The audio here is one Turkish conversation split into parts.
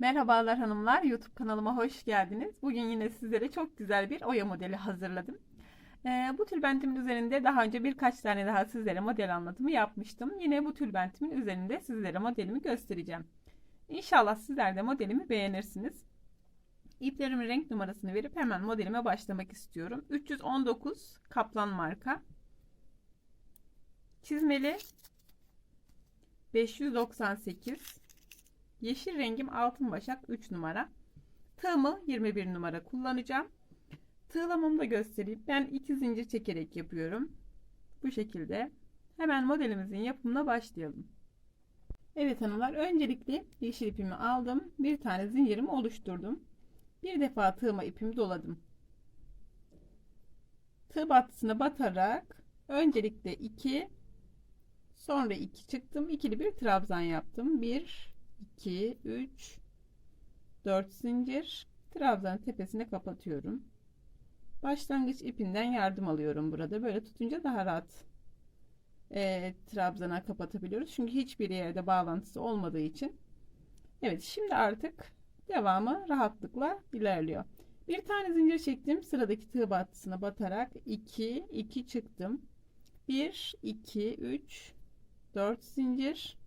Merhabalar hanımlar, YouTube kanalıma hoş geldiniz. Bugün yine sizlere çok güzel bir oya modeli hazırladım. Ee, bu tülbentimin üzerinde daha önce birkaç tane daha sizlere model anlatımı yapmıştım. Yine bu tülbentimin üzerinde sizlere modelimi göstereceğim. İnşallah sizler de modelimi beğenirsiniz. İplerimin renk numarasını verip hemen modelime başlamak istiyorum. 319 Kaplan marka. Çizmeli 598 Yeşil rengim altın başak 3 numara. Tığımı 21 numara kullanacağım. Tığlamamı da göstereyim. Ben 2 zincir çekerek yapıyorum. Bu şekilde. Hemen modelimizin yapımına başlayalım. Evet hanımlar öncelikle yeşil ipimi aldım. Bir tane zincirimi oluşturdum. Bir defa tığıma ipimi doladım. Tığ battısına batarak öncelikle 2 sonra 2 çıktım. İkili bir trabzan yaptım. 1 2 3 4 zincir trabzan tepesine kapatıyorum. Başlangıç ipinden yardım alıyorum burada. Böyle tutunca daha rahat e, trabzana kapatabiliyoruz. Çünkü hiçbir yerde bağlantısı olmadığı için. Evet şimdi artık devamı rahatlıkla ilerliyor. Bir tane zincir çektim. Sıradaki tığ battısına batarak 2 2 çıktım. 1 2 3 4 zincir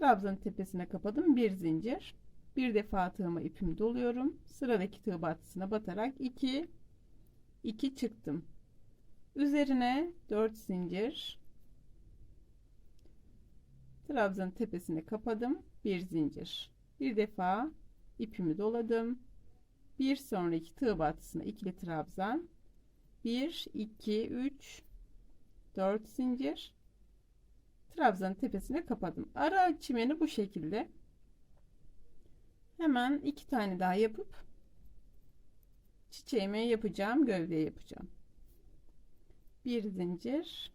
trabzanın tepesine kapadım. Bir zincir. Bir defa tığıma ipimi doluyorum. Sıradaki tığ battısına batarak 2 2 çıktım. Üzerine 4 zincir. Trabzanın tepesine kapadım. Bir zincir. Bir defa ipimi doladım. Bir sonraki tığ battısına ikili trabzan. 1 2 3 4 zincir trabzanın tepesine kapadım. Ara çimeni bu şekilde. Hemen iki tane daha yapıp çiçeğimi yapacağım, gövdeye yapacağım. Bir zincir,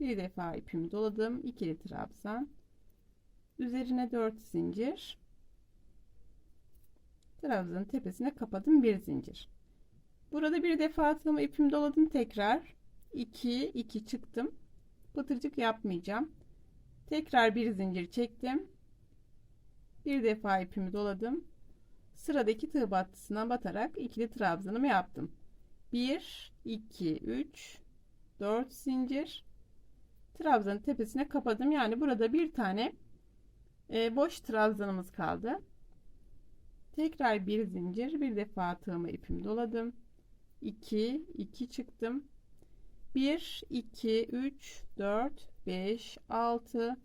bir defa ipimi doladım, ikili trabzan. Üzerine 4 zincir. Trabzanın tepesine kapadım, bir zincir. Burada bir defa tığımı ipimi doladım tekrar. 2 2 çıktım. Pıtırcık yapmayacağım. Tekrar bir zincir çektim. Bir defa ipimi doladım. Sıradaki tığ battısına batarak ikili trabzanımı yaptım. 1 2 3 4 zincir trabzanın tepesine kapadım. Yani burada bir tane e, boş trabzanımız kaldı. Tekrar bir zincir, bir defa tığıma ipimi doladım. 2 2 çıktım. 1 2 3 4 5 6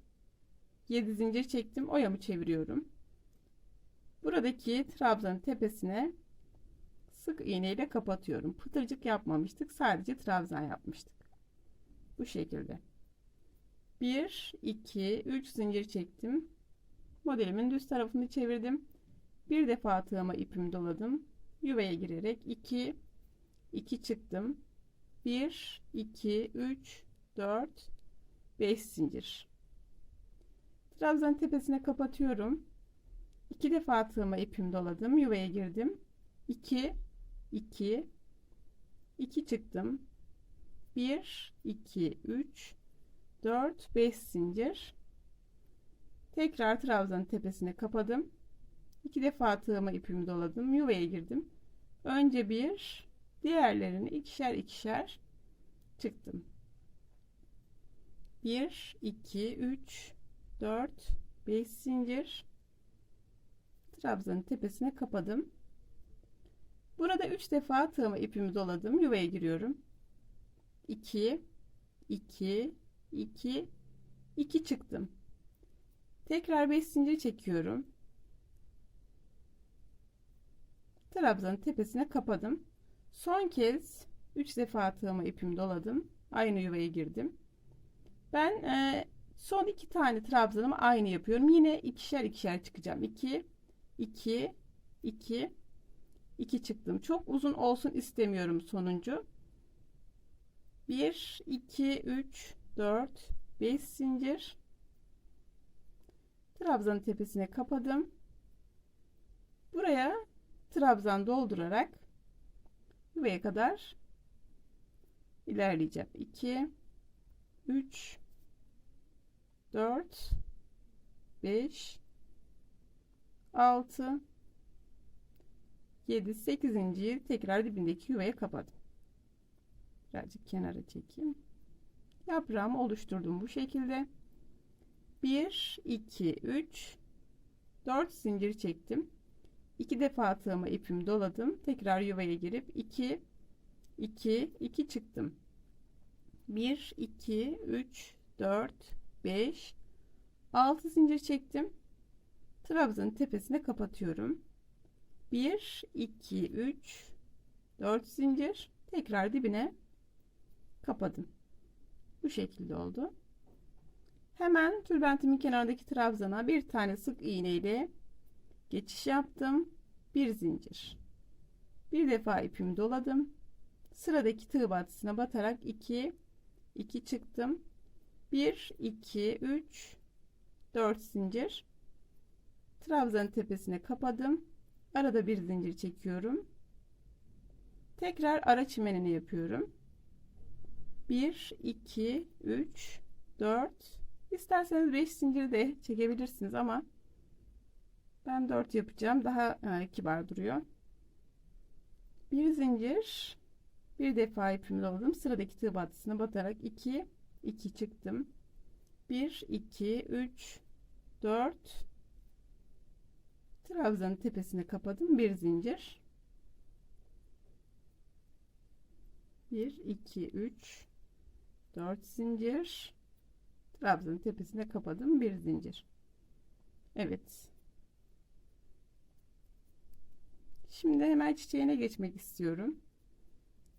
7 zincir çektim. Oyamı çeviriyorum? Buradaki trabzanın tepesine sık iğne ile kapatıyorum. Pıtırcık yapmamıştık. Sadece trabzan yapmıştık. Bu şekilde. 1 2 3 zincir çektim. Modelimin düz tarafını çevirdim. Bir defa tığıma ipimi doladım. Yuvaya girerek 2 2 çıktım. 1 2 3 4 5 zincir. Trabzan tepesine kapatıyorum. 2 defa tığıma ipimi doladım yuvaya girdim. 2 2 2 çıktım. 1 2 3 4 5 zincir. Tekrar trabzanın tepesine kapadım. 2 defa tığıma ipimi doladım yuvaya girdim. Önce bir diğerlerini ikişer ikişer çıktım 1 2 3 4 5 zincir. Trabzanın tepesine kapadım. Burada 3 defa tığımı ipimi doladım. Yuvaya giriyorum. 2 2 2 2 çıktım. Tekrar 5 zincir çekiyorum. Trabzanın tepesine kapadım. Son kez 3 defa tığımı ipimi doladım. Aynı yuvaya girdim ben e, son iki tane trabzanımı aynı yapıyorum. Yine ikişer ikişer çıkacağım. 2 2 2 2 çıktım. Çok uzun olsun istemiyorum sonuncu. 1 2 3 4 5 zincir. Trabzanın tepesine kapadım. Buraya trabzan doldurarak yuvaya kadar ilerleyeceğim. 2 3 4 5 6 7 8. tekrar dibindeki yuvaya kapadım. Birazcık kenara çekeyim. Yaprağımı oluşturdum bu şekilde. 1 2 3 4 zincir çektim. 2 defa tığıma ipimi doladım. Tekrar yuvaya girip 2 2 2 çıktım. 1 2 3 4 5 6 zincir çektim. Trabzanın tepesine kapatıyorum. 1 2 3 4 zincir tekrar dibine kapadım. Bu şekilde oldu. Hemen tülbentimin kenarındaki trabzana bir tane sık iğne ile geçiş yaptım. Bir zincir. Bir defa ipimi doladım. Sıradaki tığ batısına batarak 2 2 çıktım. 1 2 3 4 zincir. Trabzanın tepesine kapadım. Arada bir zincir çekiyorum. Tekrar ara çimenini yapıyorum. 1 2 3 4 İsterseniz 5 zincir de çekebilirsiniz ama ben 4 yapacağım. Daha e, kibar duruyor. Bir zincir bir defa ipimi doladım. Sıradaki tığ batısına batarak 2 2 çıktım. 1 2 3 4 trabzanın tepesine kapadım. Bir zincir. 1 2 3 4 zincir. Trabzanın tepesine kapadım. Bir zincir. Evet. Şimdi hemen çiçeğine geçmek istiyorum.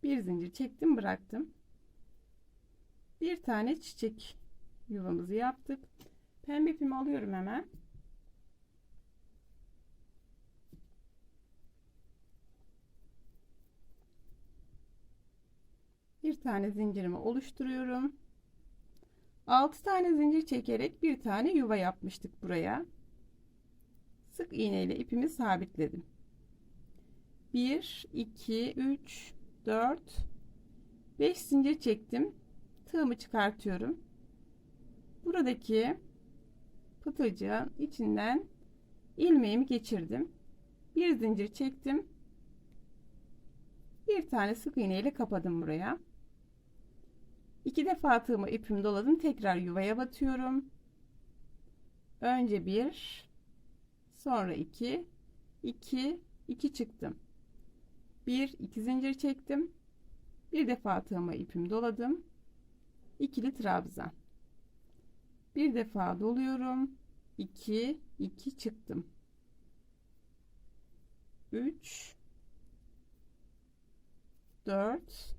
Bir zincir çektim bıraktım. Bir tane çiçek yuvamızı yaptık. Pembe ipimi alıyorum hemen. Bir tane zincirimi oluşturuyorum. 6 tane zincir çekerek bir tane yuva yapmıştık buraya. Sık iğne ile ipimi sabitledim. 1 2 3 4 5 zincir çektim. Tığımı çıkartıyorum. Buradaki pıtırcığın içinden ilmeğimi geçirdim. Bir zincir çektim. Bir tane sık iğne ile kapadım buraya. İki defa tığımı ipimi doladım. Tekrar yuvaya batıyorum. Önce bir, sonra iki, iki, iki çıktım. Bir, iki zincir çektim. Bir defa tığıma ipimi doladım. İkili trabzan. Bir defa doluyorum. 2 2 çıktım. 3 4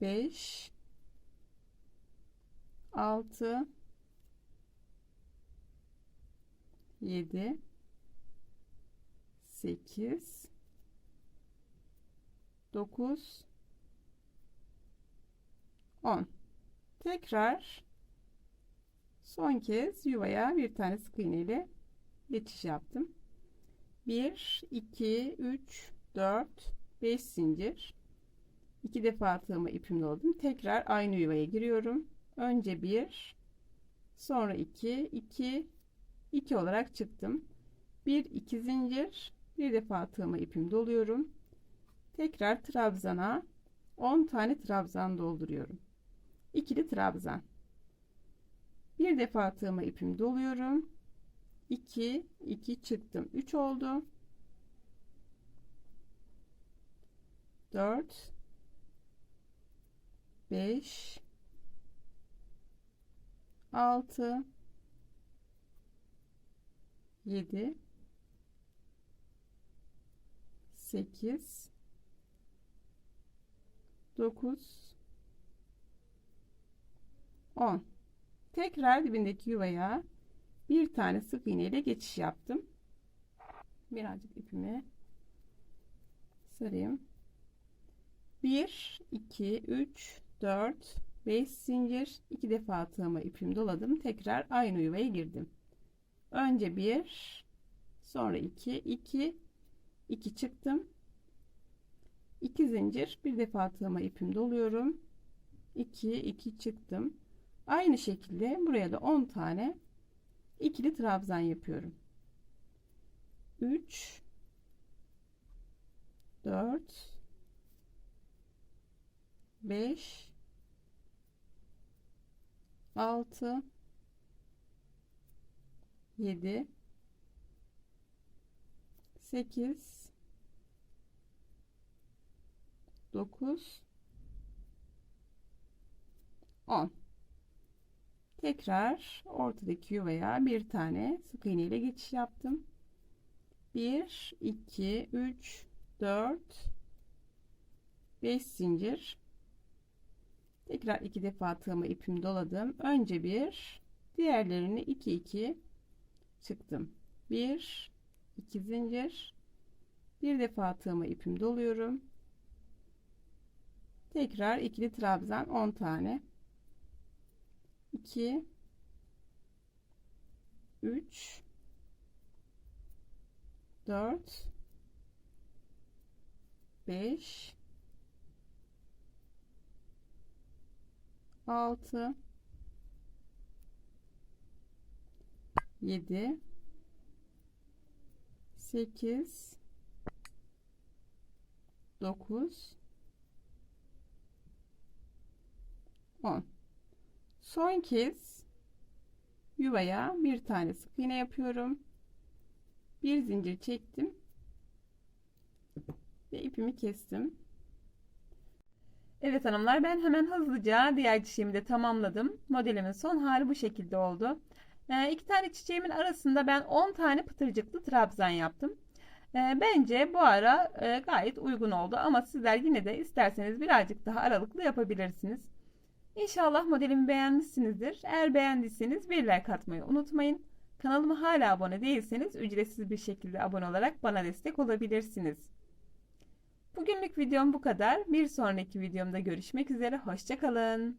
5 6 7 8 9 10 tekrar son kez yuvaya bir tane sık iğne ile geçiş yaptım. 1 2 3 4 5 zincir. İki defa tığımı ipimle oldum tekrar aynı yuvaya giriyorum. Önce bir sonra 2 2 2 olarak çıktım. 1 2 zincir. Bir defa tığımı ipim doluyorum. Tekrar trabzana 10 tane trabzan dolduruyorum ikili trabzan. Bir defa tığıma ipim doluyorum. 2 2 çıktım 3 oldu. 4 5 6 7 8 9 10 tekrar dibindeki yuvaya bir tane sık iğne ile geçiş yaptım. Birazcık ipimi sarayım. 1 2 3 4 5 zincir. İki defa tığıma ipimi doladım. Tekrar aynı yuvaya girdim. Önce 1 sonra 2 2 2 çıktım. 2 zincir. Bir defa tığıma ipim doluyorum. 2 2 çıktım aynı şekilde buraya da 10 tane ikili trabzan yapıyorum. 3 4 5 6 7 8 9 10 tekrar ortadaki yuvaya bir tane sık iğne ile geçiş yaptım. 1 2 3 4 5 zincir. Tekrar iki defa tığımı ipimi doladım. Önce bir diğerlerini 2 2 çıktım. 1 2 zincir. Bir defa tığımı ipimi doluyorum. Tekrar ikili trabzan 10 tane 2 3 4 5 6 7 8 9 10 son kez yuvaya bir tane sık iğne yapıyorum. Bir zincir çektim ve ipimi kestim. Evet hanımlar ben hemen hızlıca diğer çiçeğimi de tamamladım. Modelimin son hali bu şekilde oldu. Ee, iki tane çiçeğimin arasında ben 10 tane pıtırcıklı trabzan yaptım. Ee, bence bu ara e, gayet uygun oldu ama sizler yine de isterseniz birazcık daha aralıklı yapabilirsiniz İnşallah modelimi beğenmişsinizdir. Eğer beğendiyseniz bir like atmayı unutmayın. Kanalıma hala abone değilseniz ücretsiz bir şekilde abone olarak bana destek olabilirsiniz. Bugünlük videom bu kadar. Bir sonraki videomda görüşmek üzere. Hoşçakalın.